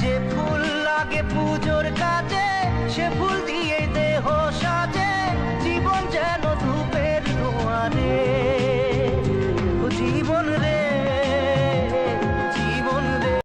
যে ফুল লাগে পুজোর কাজ